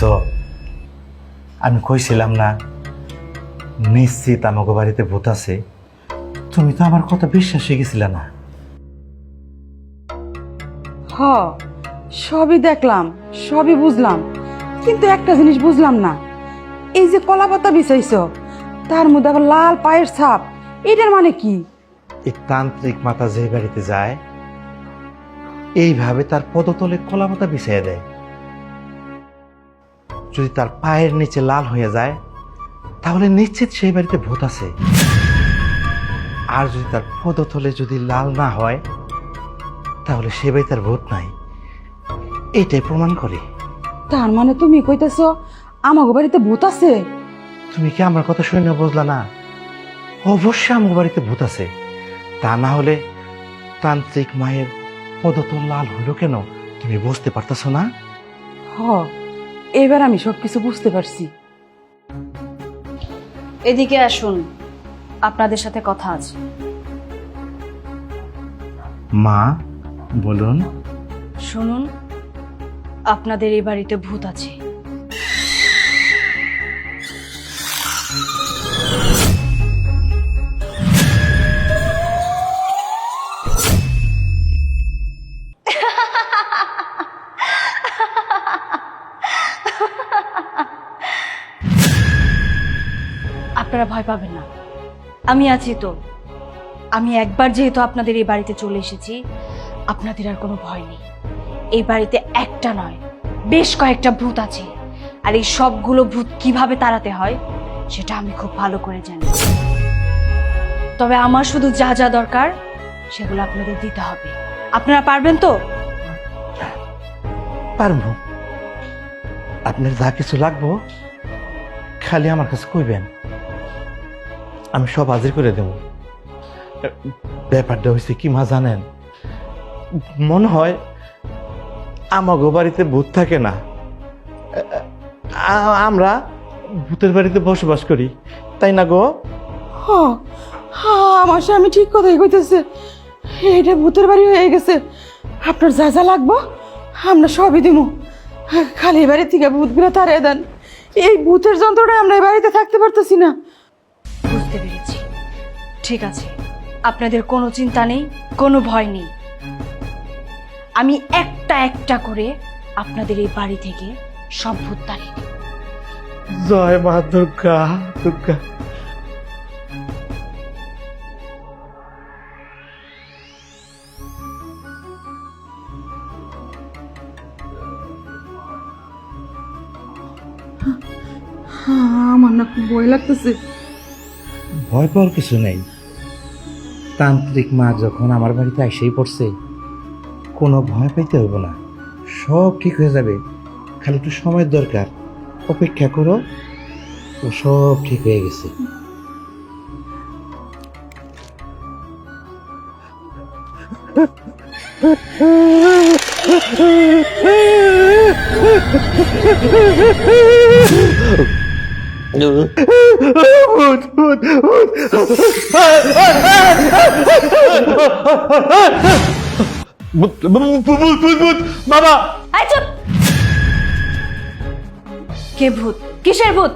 দেখছ আমি কইছিলাম না নিশ্চিত আমাকে বাড়িতে ভূত আছে। তুমি তো আমার কথা বিশ্বাস হয়ে গেছিলে না। হ সবই দেখলাম সবই বুঝলাম কিন্তু একটা জিনিস বুঝলাম না। এই যে কলা পাতা বিছাইছ তার মধ্যে আবার লাল পায়ের ছাপ এটার মানে কি? এই তান্ত্রিক মাতা যে বাড়িতে যায় এইভাবে তার পদতলে কলা পাতা বিছিয়ে দেয়। যদি তার পায়ের নিচে লাল হয়ে যায় তাহলে নিশ্চিত সেই বাড়িতে ভূত আছে। আর যদি তার পদতলে যদি লাল না হয় তাহলে সে বাড়িতে তার ভূত নাই। এটাই প্রমাণ করে। তার মানে তুমি কইতেছ আমাগো বাড়িতে ভূত আছে? তুমি কি আমার কথা শুনে বুঝলা না? অবশ্যই আমার বাড়িতে ভূত আছে। তা না হলে তান্ত্রিক মায়ের পদতল লাল হলো কেন তুমি বুঝতে পারতেছ না? হ। এবার আমি সবকিছু বুঝতে পারছি। এদিকে আসুন। আপনাদের সাথে কথা আছে। মা বলুন। শুনুন আপনাদের এই বাড়িতে ভূত আছে। আপনারা ভয় পাবেন না। আমি আছি তো। আমি একবার যেহেতু আপনাদের এই বাড়িতে চলে এসেছি, আপনাদের আর কোনো ভয় নেই। এই বাড়িতে একটা নয়, বেশ কয়েকটা ভূত আছে। আর এই সবগুলো ভূত কীভাবে তাড়াতে হয়, সেটা আমি খুব ভালো করে জানি। তবে আমার শুধু যা যা দরকার, সেগুলো আপনাদের দিতে হবে। আপনারা পারবেন তো? পারব। আপনার যা কিছু লাগবো, খালি আমার কাছে কইবেন। আমি সব হাজির করে দেব। ব্যাপারটা হয়েছে কি মা জানেন? মনে হয় আমাগো বাড়িতে ভূত থাকে না। আমরা ভূতের বাড়িতে বসবাস করি, তাই না গো? হ হ আমার স্বামী ঠিক কথাই কইতেছে। এটা ভূতের বাড়ি হয়ে গেছে। আপনার যা যা লাগবো, আমরা সবই দিব খালি বাড়ি থেকে ভূতগুলো তাড়িয়ে দেন। এই ভূতের যন্ত্রটা আমরা এই বাড়িতে থাকতে পারতেছি না। বুঝতে পেরেছি। ঠিক আছে আপনাদের কোনো চিন্তা নেই কোনো ভয় নেই। আমি একটা একটা করে আপনাদের এই বাড়ি থেকে সব ভূত তাড়িয়ে দেব। জয় মা দুর্গা দুর্গা। আমার না খুব ভয় লাগতেছে। ভয় পাওয়ার কিছু নেই। তান্ত্রিক মা যখন আমার বাড়িতে এসেই পড়ছে কোনো ভয় পাইতে হইব না। সব ঠিক হয়ে যাবে। খালি একটু সময়ের দরকার। অপেক্ষা করো ও সব ঠিক হয়ে গেছে। ভূত, বাবা চুপ! কে ভূত? কিসের ভূত?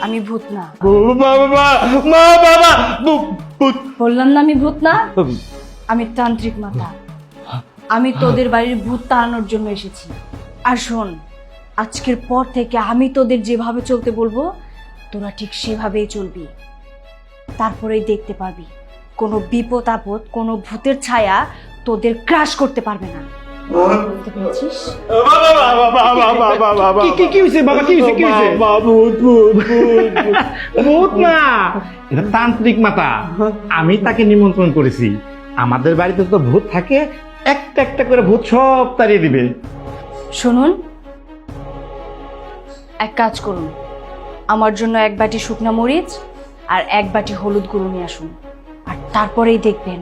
আমি ভূত না। বাবা মা বাবা ভূত, ভূত। বললাম না আমি ভূত না? আমি তান্ত্রিক মাতা। আমি তোদের বাড়ির ভূত তাড়ানোর জন্য এসেছি। আর শোন আজকের পর থেকে আমি তোদের যেভাবে চলতে বলব তোরা ঠিক সেভাবেই চলবি। তারপরেই দেখতে পাবি কোনো বিপদ আপদ কোনো ভূতের ছায়া তোদের ক্রাশ করতে পারবে না। বুঝতে পেরেছিস? কি কি কি হইছে বাবা? কি হইছে কি হইছে? ভূত না! তান্ত্রিক মাতা। আমি তাকে নিমন্ত্রণ করেছি। আমাদের বাড়িতে তো ভূত থাকে একটা একটা করে ভূত সব তাড়িয়ে দিবে। শুনুন এক কাজ করুন। আমার জন্য এক বাটি শুকনো মরিচ আর এক বাটি হলুদ গুঁড়ো নিয়ে আসুন। আর তারপরেই দেখবেন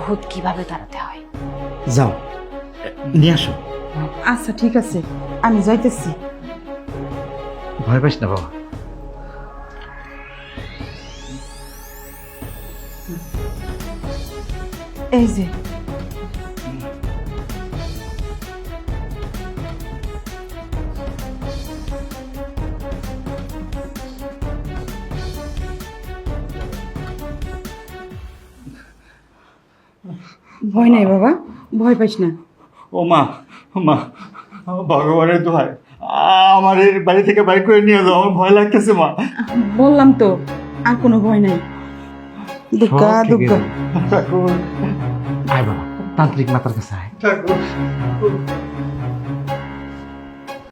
ভূত কীভাবে তাড়াতে হয়। যাও। নিয়ে আসো। আচ্ছা ঠিক আছে। আমি যাইতেছি। ভয় পাইস না বাবা। এই যে ভয় নাই বাবা ভয় পাইস না। ও মা ও মা ভগবানের দোহাই আমার এই বাড়ি থেকে বাইক করে নিয়ে যাও আমার ভয় লাগতেছে মা। বললাম তো আর কোনো ভয় নাই। দুঃখা আছে। ঠাকুর আয় বাবা তান্ত্রিক মাতার কাছে আয়। ঠাকুর